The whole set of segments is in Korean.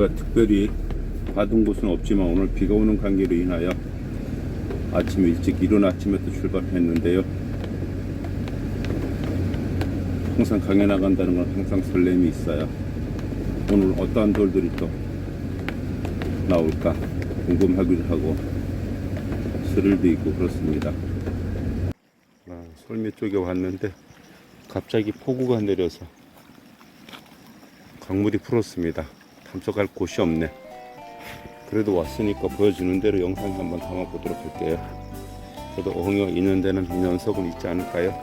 제가 특별히 받은 곳은 없지만 오늘 비가 오는 관계로 인하여 아침 일찍 이른 아침에도 출발했는데요. 항상 강에 나간다는 건 항상 설렘이 있어요. 오늘 어떠한 돌들이 또 나올까 궁금하기도 하고 스릴도 있고 그렇습니다. 아, 솔미 쪽에 왔는데 갑자기 폭우가 내려서 강물이 풀었습니다. 탐색할 곳이 없네. 그래도 왔으니까 보여주는 대로 영상 한번 담아보도록 할게요. 저도 어흥이 있는 데는 연속은 있지 않을까요?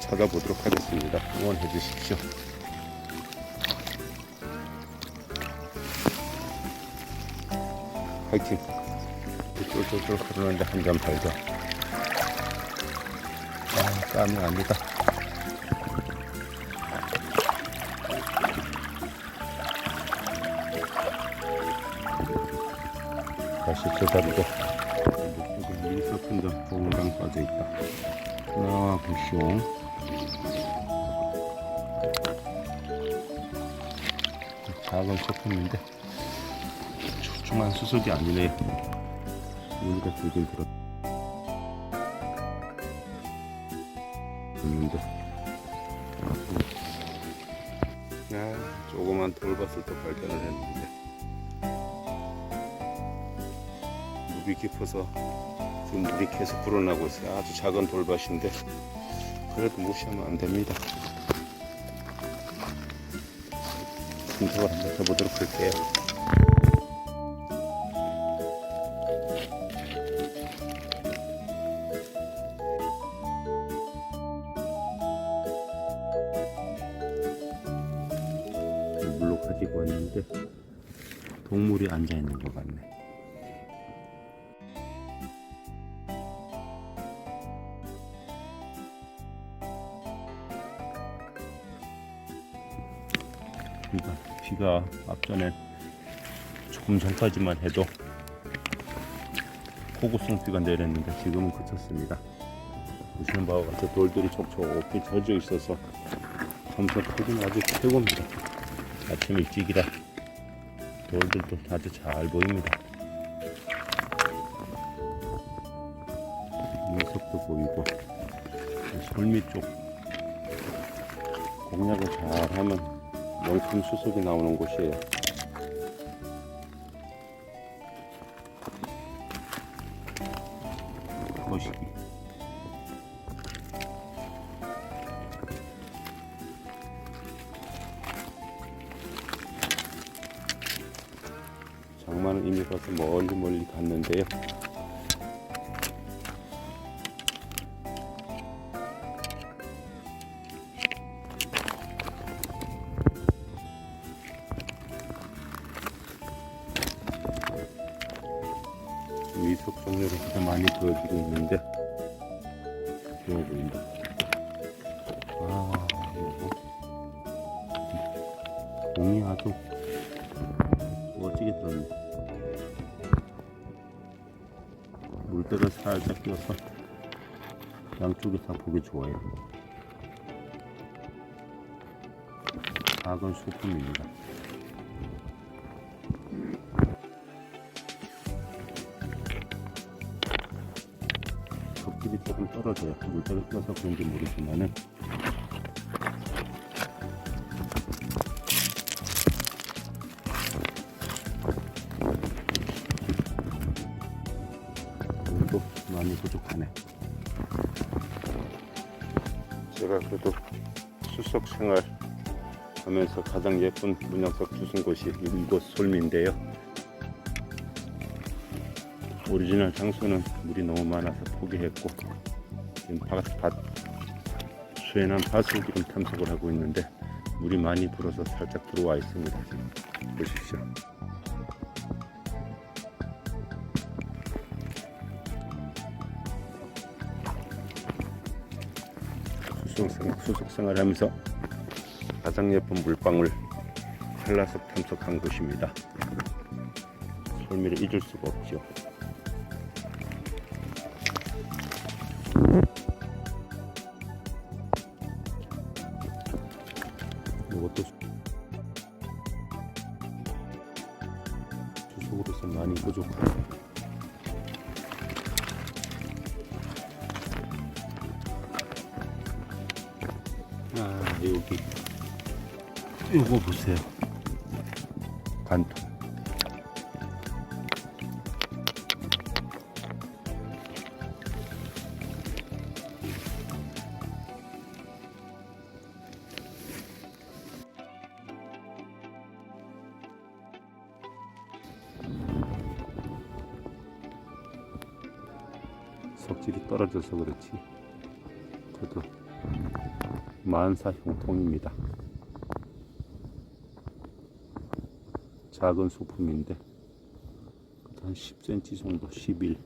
찾아보도록 하겠습니다. 응원해 주십시오. 화이팅! 쫄쫄쫄 흐르는데 한점 발견. 아, 땀이 아니다. 제자리로 이쪽에 미리 섞은 점 동강 빠져 있다. 하나 보시오. 작은 소품인데 초중한 수석이 아니네요. 우리가 들긴 들었. 있는데. 아, 조그만 돌밭을 또 발견을 했는데. 물이 깊어서 지금 물이 계속 불어나고 있어요. 아주 작은 돌밭인데 그래도 무시하면 안 됩니다. 분석을 한번 해보도록 할게요. 물로 가지고 왔는데 동물이 앉아 있는 것 같네. 비가 앞전에 조금 전까지만 해도 폭우성 비가 내렸는데 지금은 그쳤습니다. 보시는 바와 같이 돌들이 촉촉히 젖어 있어서 탐색하기는 아주 최고입니다. 아침 일찍이라 돌들도 아주 잘 보입니다. 녀석도 보이고 솔미 쪽 공략을 잘하면 명품 수석이 나오는 곳이에요. 거시기. 장마는 이미 벌써 멀리 멀리 갔는데요. 공이 아주 멋지게 들었네. 물때를 살짝 띄어서 양쪽이 다 보기 좋아요. 작은 소품입니다. 겉길이 조금 떨어져요. 물때를 띄어서 그런지 모르지만은 많이 부족하네. 제가 그래도 수석 생활 하면서 가장 예쁜 문양석 주신 곳이 이곳 솔미인데요. 오리지널 장소는 물이 너무 많아서 포기했고 지금 밭, 밭 수해난 밭을 지금 탐색을 하고 있는데 물이 많이 불어서 살짝 들어와 있습니다. 지금 보십시오. 수속생, 수속생활 하면서 가장 예쁜 물방울 한라석 탐색한 곳입니다. 솔미를 잊을 수가 없죠. 여기 요거 보세요. 간통. 석질이 떨어져서 그렇지. 저도 만사 형통입니다. 작은 소품인데 한 10cm 정도, 11.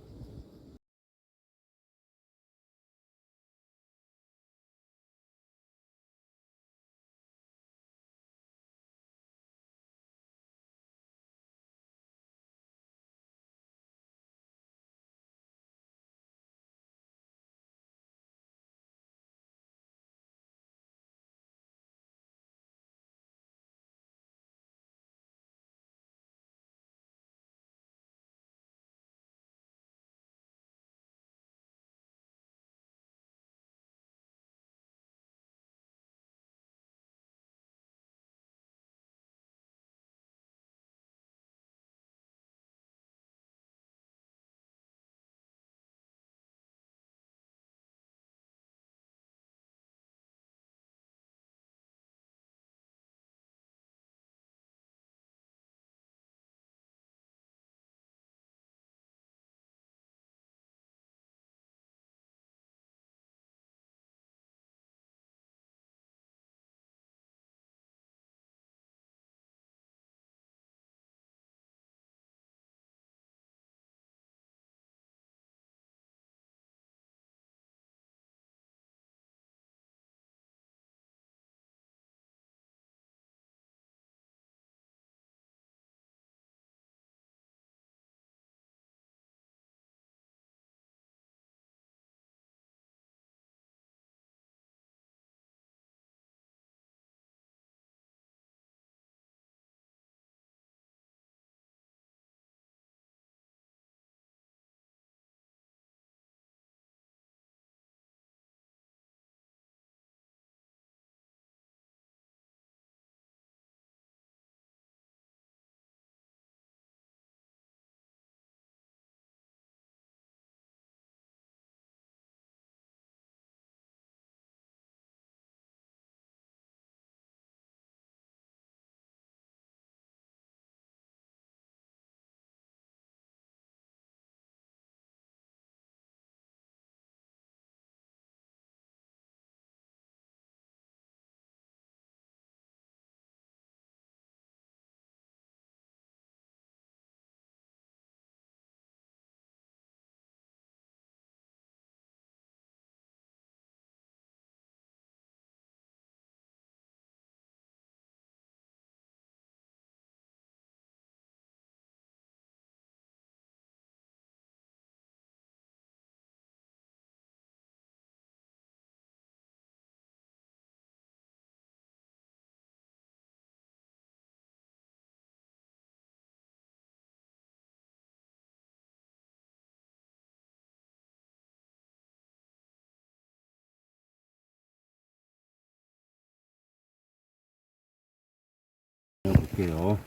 볼게요.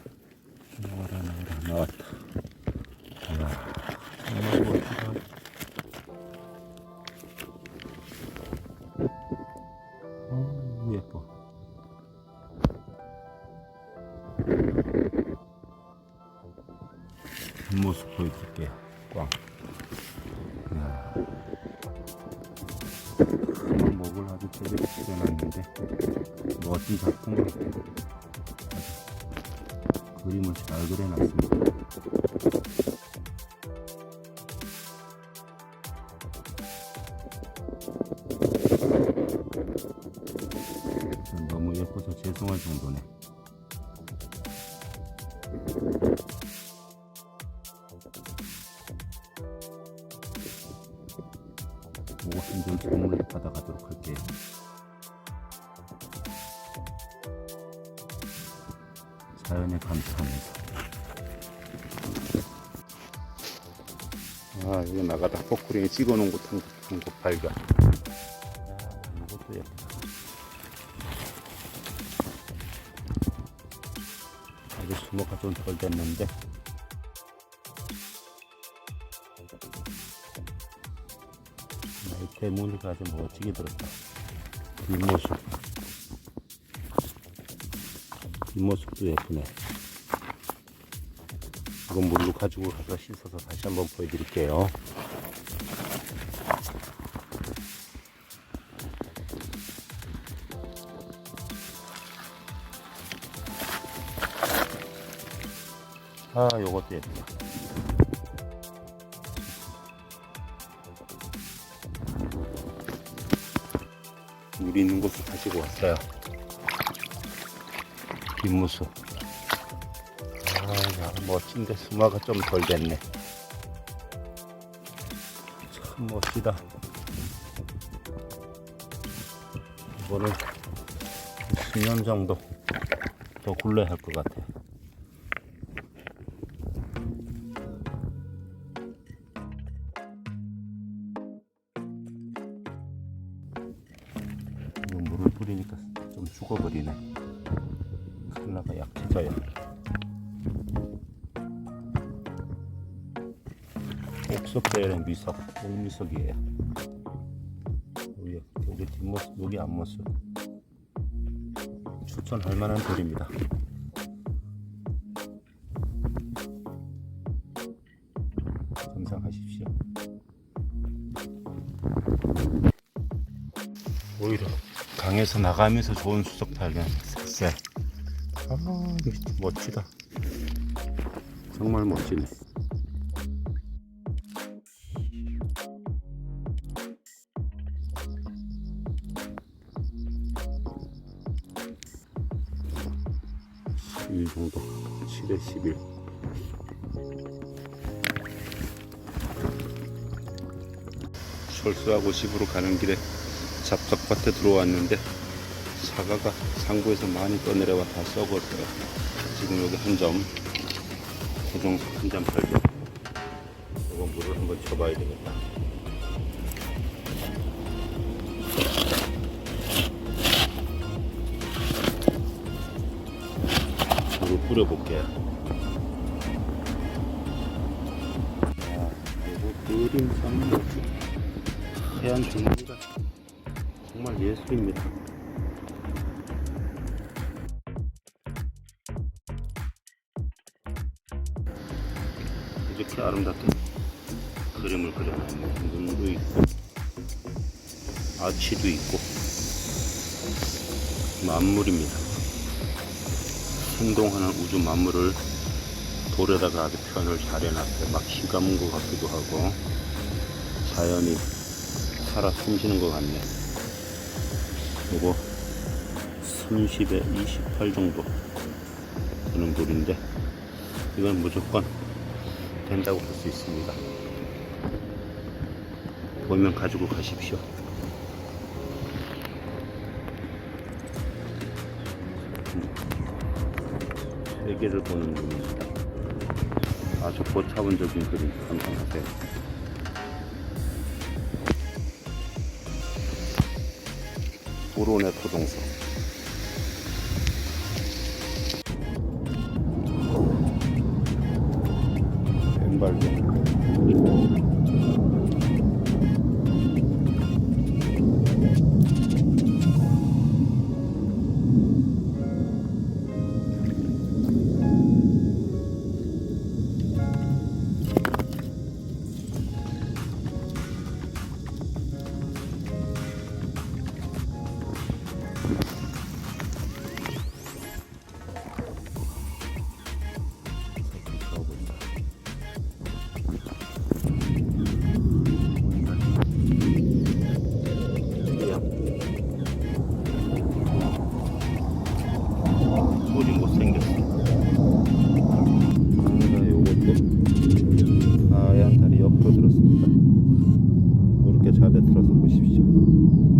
나와라 나와라 나왔다. 어우 예뻐. 뒷모습 보여드릴게요. 꽝. 이야. 큰 목을 아주 제대로 그려놨는데 멋진 작품을 그림을 잘 그려놨습니다. 너무 예뻐서 죄송할 정도네. 자연에 감사합니다. 아 이거 나가다 포크링에 찍어 놓은 곳 한, 한곳 발견. 이것도 예쁘다 아직 수모가 좀 덜 됐는데. 이 대무늬가 아주 멋지게 들었다. 뒷모습 뒷모습도 예쁘네. 이건 물로 가지고 가서 씻어서 다시 한번 보여드릴게요. 아 요것도 예쁘다. 물 있는 곳을 가지고 왔어요 뒷모습. 아 야, 멋진데 수마가 좀 덜 됐네. 참 멋지다. 이거는 수년 정도 더 굴러야 할 것 같아. 이 미석, 옥미석이에요. 여기, 여기 뒷모습, 여기 앞모습. 추천할 만한 돌입니다. 감상하십시오. 오히려 강에서 나가면서 좋은 수석 발견했어요. 아, 이거 멋지다. 정말 멋지네. 일 정도, 7에 11. 철수하고 집으로 가는 길에 잡석밭에 들어왔는데 사과가 상구에서 많이 떠내려와 다 썩었어요. 지금 여기 한 점, 고정석 한점 팔고 이거 물을 한번 쳐봐야 되겠다. 뿌려볼게요. 아, 이거 그림 참 하얀 등기가 정말 예술입니다. 이렇게 아름답게 그림을 그려놨네. 눈도 있고, 아치도 있고, 만물입니다. 행동하는 우주 만물을 돌에다가 아주 표현을 잘 해놨어요. 막 휘감은 것 같기도 하고, 자연이 살아 숨쉬는 것 같네. 요거 30에 28 정도 되는 돌인데 이건 무조건 된다고 볼 수 있습니다. 보면 가지고 가십시오. 세계를 보는 눈입니다. 아주 고차원적인 그림 감상하세요. 오론의 토종석 잘 들어서 보십시오.